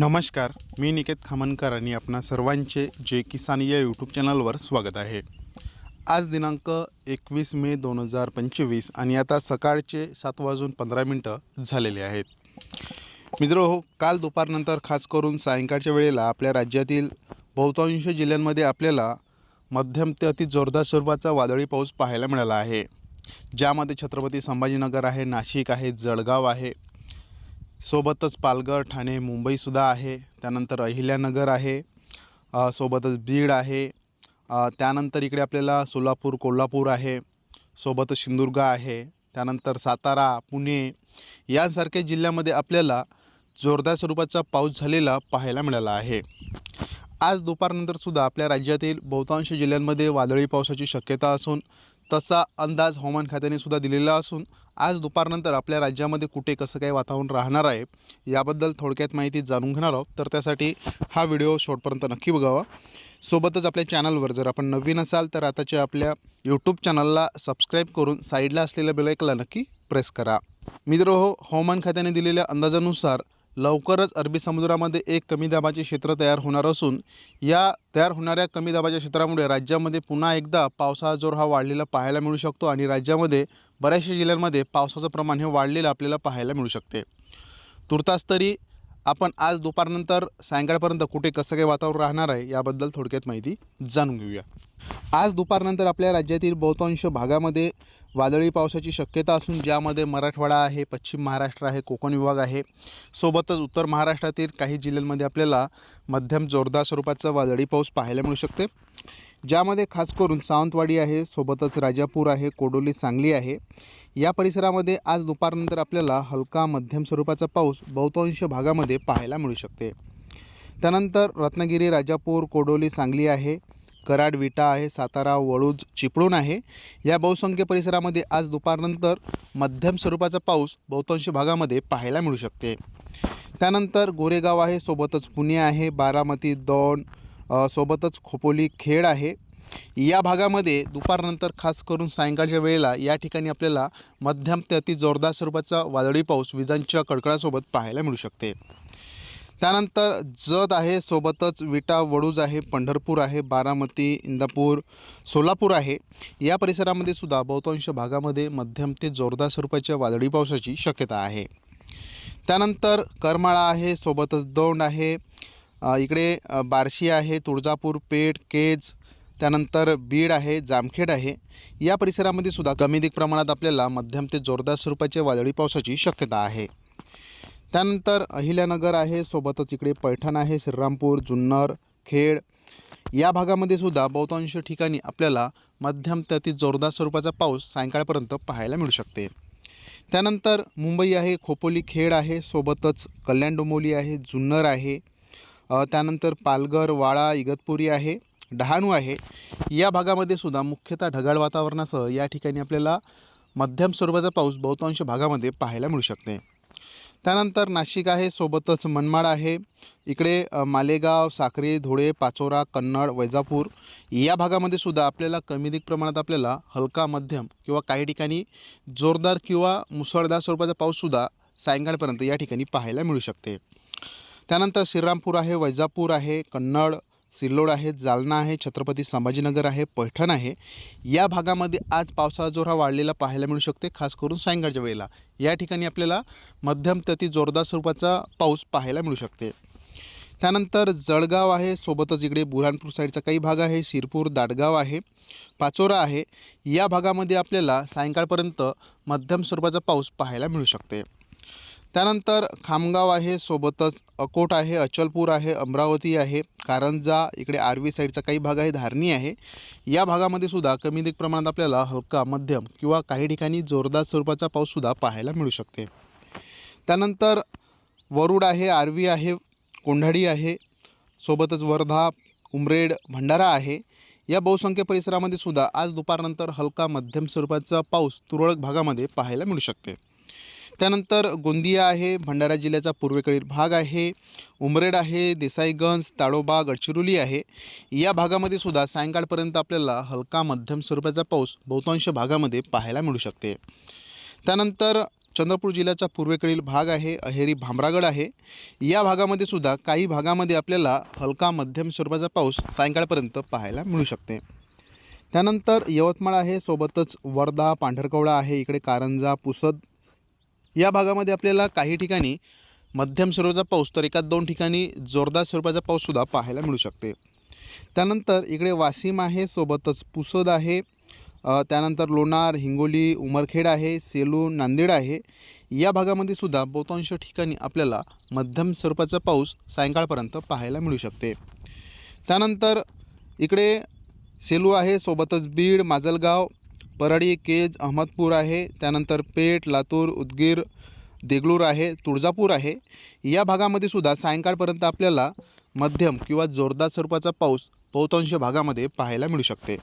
नमस्कार मी निकेत खामनकर आणि आपणा सर्वांचे जे किसान या यूट्यूब चॅनलवर स्वागत आहे. आज दिनांक एकवीस मे दोन हजार पंचवीस आणि आता सकाळचे सात वाजून पंधरा मिनटं झालेले आहेत. मित्र हो काल दुपारनंतर खास करून सायंकाळच्या वेळेला आपल्या राज्यातील बहुतांश जिल्ह्यांमध्ये आपल्याला मध्यम ते अति जोरदार स्वरूपाचा वादळी पाऊस पाहायला मिळाला आहे. ज्यामध्ये छत्रपती संभाजीनगर आहे नाशिक आहे जळगाव आहे सोबतच पालघर ठाणे मुंबईसुद्धा आहे. त्यानंतर अहिल्यानगर आहे. सोबतच बीड आहे. त्यानंतर इकडे आपल्याला सोलापूर कोल्हापूर आहे. सोबतच सिंधुदुर्ग आहे. त्यानंतर सातारा पुणे यांसारख्या जिल्ह्यामध्ये आपल्याला जोरदार स्वरूपाचा पाऊस झालेला पाहायला मिळाला आहे. आज दुपारनंतरसुद्धा आपल्या राज्यातील बहुतांश जिल्ह्यांमध्ये वादळी पावसाची शक्यता असून तसा अंदाज हवामान खात्याने सुद्धा दिलेला असून आज दुपारनंतर आपल्या राज्यामध्ये कुठे कसं काय वातावरण राहणार आहे याबद्दल थोडक्यात माहिती जाणून घेणार आहोत. तर त्यासाठी हा व्हिडिओ शेवटपर्यंत नक्की बघावा. सोबतच आपल्या चॅनलवर जर आपण नवीन असाल तर आताच्या आपल्या यूट्यूब चॅनलला सबस्क्राईब करून साईडला असलेल्या बेलायकला नक्की प्रेस करा. मित्र हो हवामान खात्याने दिलेल्या अंदाजानुसार लवकरच अरबी समुद्रामध्ये एक कमी दाबाचे क्षेत्र तयार होणार असून या तयार होणाऱ्या कमी दाबाच्या क्षेत्रामुळे राज्यामध्ये पुन्हा एकदा पावसाचा जोर हा वाढलेला पाहायला मिळू शकतो आणि राज्यामध्ये बऱ्याचशा जिल्ह्यांमध्ये पावसाचं प्रमाण हे वाढलेलं आपल्याला पाहायला मिळू शकते. तुर्तास तरी आपण आज दुपारनंतर सायंकाळपर्यंत कुठे कसं काही वातावरण राहणार आहे याबद्दल थोडक्यात माहिती जाणून घेऊया. आज दुपारनंतर आपल्या राज्यातील बहुतांश भागामध्ये वादळी पावसाची शक्यता असून ज्यामध्ये मराठवाडा आहे पश्चिम महाराष्ट्र आहे कोकण विभाग आहे. सोबतच उत्तर महाराष्ट्रातील काही जिल्ह्यांमध्ये आपल्याला मध्यम जोरदार स्वरूपाचा वादळी पाऊस पाहायला मिळू शकते. ज्यामध्ये खास करून सावंतवाडी आहे सोबतच राजापूर आहे कोडोली सांगली आहे. या परिसरामध्ये आज दुपारनंतर आपल्याला हलका मध्यम स्वरूपाचा पाऊस बहुतांश भागामध्ये पाहायला मिळू शकते. त्यानंतर रत्नागिरी राजापूर कोडोली सांगली आहे. कराड विटा आहे सातारा वळूज चिपळूण आहे. या बहुसंख्य परिसरामध्ये आज दुपारनंतर मध्यम स्वरूपाचा पाऊस बहुतांश भागामध्ये पाहायला मिळू शकते. त्यानंतर गोरेगाव आहे सोबतच पुणे आहे बारामती दौंड सोबतच खोपोली खेड आहे. या भागामध्ये दुपारनंतर खास करून सायंकाळच्या वेळेला या ठिकाणी आपल्याला मध्यम ते अति जोरदार स्वरूपाचा वादळी पाऊस विजांच्या कडकडासोबत पाहायला मिळू शकते. त्यानंतर जत आहे सोबतच विटा वडूज आहे पंढरपूर आहे बारामती इंदापूर सोलापूर आहे. या परिसरामध्ये सुद्धा बहुतांश भागामध्ये मध्यम ते जोरदार स्वरूपाच्या वादळी पावसाची शक्यता आहे. त्यानंतर करमाळा आहे सोबतच दौंड आहे. इकडे बार्शी आहे तुळजापूर पेठ केज त्यानंतर बीड आहे जामखेड आहे. या परिसरामध्ये सुद्धा कमी अधिक प्रमाणात आपल्याला मध्यम ते जोरदार स्वरूपाच्या वादळी पावसाची शक्यता आहे. त्यानंतर अहिल्यानगर आहे सोबतच इकडे पैठण आहे श्रीरामपूर जुन्नर खेड. या भागामध्ये सुद्धा बहुतांश ठिकाणी आपल्याला मध्यम ते अति जोरदार स्वरूपाचा पाऊस सायंकाळपर्यंत पाहायला मिळू शकते. त्यानंतर मुंबई आहे खोपोली खेड आहे सोबतच कल्याण डोंबोली आहे जुन्नर आहे. त्यानंतर पालघर वाळा इगतपुरी आहे डहाणू आहे. या भागामध्ये सुद्धा मुख्यतः ढगाळ वातावरणासह या ठिकाणी आपल्याला मध्यम स्वरूपाचा पाऊस बहुतांश भागामध्ये पाहायला मिळू शकते. त्यानंतर नाशिक आहे सोबतच मनमाड आहे. इकडे मालेगाव साक्री धुळे पाचोरा कन्नड वैजापूर या भागामध्ये सुद्धा आपल्याला कमी अधिक प्रमाणात आपल्याला हलका मध्यम किंवा काही ठिकाणी जोरदार किंवा मुसळधार स्वरूपाचा पाऊससुद्धा सायंकाळपर्यंत या ठिकाणी पाहायला मिळू शकते. त्यानंतर श्रीरामपूर आहे वैजापूर आहे कन्नड सिल्लोड आहे जालना आहे छत्रपती संभाजीनगर आहे पैठण आहे. या भागामध्ये आज पावसाचा जोर हा वाढलेला पाहायला मिळू शकते खास करून सायंकाळच्या वेळेला. या ठिकाणी आपल्याला मध्यम ते अति जोरदार स्वरूपाचा पाऊस पाहायला मिळू शकते. त्यानंतर जळगाव आहे सोबतच इकडे बुऱ्हाणपूर साईडचा काही भाग आहे शिरपूर दाडगाव आहे पाचोरा आहे. या भागामध्ये आपल्याला सायंकाळपर्यंत मध्यम स्वरूपाचा पाऊस पाहायला मिळू शकते. त्यानंतर खामगाव आहे सोबतच अकोट आहे अचलपूर आहे अमरावती आहे कारंजा इकडे आर्वी साईडचा काही भाग आहे धारणी आहे. या भागामध्ये सुद्धा कमी अधिक प्रमाणात आपल्याला हलका मध्यम किंवा काही ठिकाणी जोरदार स्वरूपाचा पाऊससुद्धा पाहायला मिळू शकते. त्यानंतर वरुड आहे आर्वी आहे कोंढाडी आहे सोबतच वर्धा उमरेड भंडारा आहे. या बहुसंख्य परिसरामध्ये सुद्धा आज दुपारनंतर हलका मध्यम स्वरूपाचा पाऊस तुरळक भागामध्ये पाहायला मिळू शकते. त्यानंतर गोंदिया आहे भंडारा जिल्ह्याचा पूर्वेकडील भाग आहे उमरेड आहे देसाईगंज ताडोबा गडचिरोली आहे. या भागामध्ये सुद्धा सायंकाळपर्यंत आपल्याला हलका मध्यम स्वरूपाचा पाऊस बहुतांश भागामध्ये पाहायला मिळू शकते. त्यानंतर चंद्रपूर जिल्ह्याचा पूर्वेकडील भाग आहे अहेरी भामरागड आहे. या भागामध्ये सुद्धा काही भागामध्ये आपल्याला हलका मध्यम स्वरूपाचा पाऊस सायंकाळपर्यंत पाहायला मिळू शकते. त्यानंतर यवतमाळ आहे सोबतच वर्धा पांढरकवडा आहे इकडे कारंजा पुसद या भागामध्ये आपल्याला काही ठिकाणी मध्यम स्वरूपाचा पाऊस तर एकाच दोन ठिकाणी जोरदार स्वरूपाचा पाऊससुद्धा पाहायला मिळू शकते. त्यानंतर इकडे वाशिम आहे सोबतच पुसद आहे त्यानंतर लोणार हिंगोली उमरखेड आहे सेलू नांदेड आहे. या भागामध्ये सुद्धा बहुतांश ठिकाणी आपल्याला मध्यम स्वरूपाचा पाऊस सायंकाळपर्यंत पाहायला मिळू शकते. त्यानंतर इकडे सेलू आहे सोबतच बीड माजलगाव परळी केज अहमदपूर आहे त्यानंतर पेठ लातूर उदगीर देगलूर आहे तुळजापूर आहे. या भागामध्ये सुद्धा सायंकाळपर्यंत आपल्याला मध्यम किंवा जोरदार स्वरूपाचा पाऊस बहुतांश भागामध्ये पाहायला मिळू शकते.